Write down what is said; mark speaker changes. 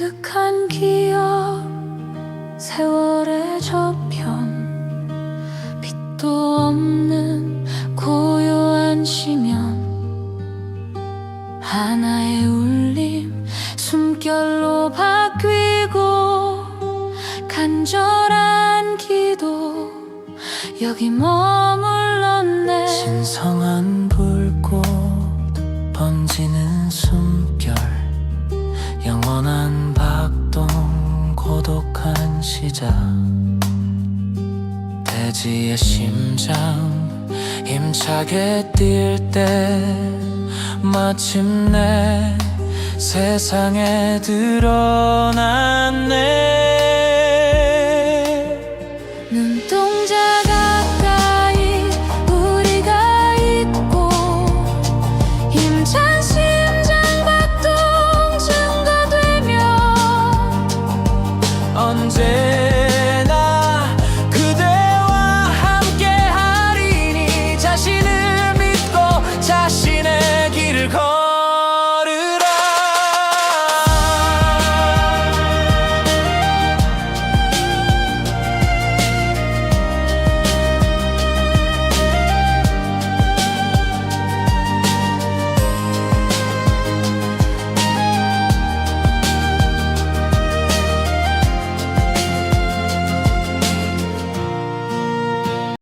Speaker 1: 기특한 기억 세월의 저편. 빛도 없는 고요한 시면. 하나의 울림 숨결로 바뀌고 간절한 기도 여기 머물렀네.
Speaker 2: 신성한 불꽃 번지는 숨결. 같은 시작. 돼지의 심장 힘차게 뛸 때 마침내 세상에 드러났네. 눈동 언제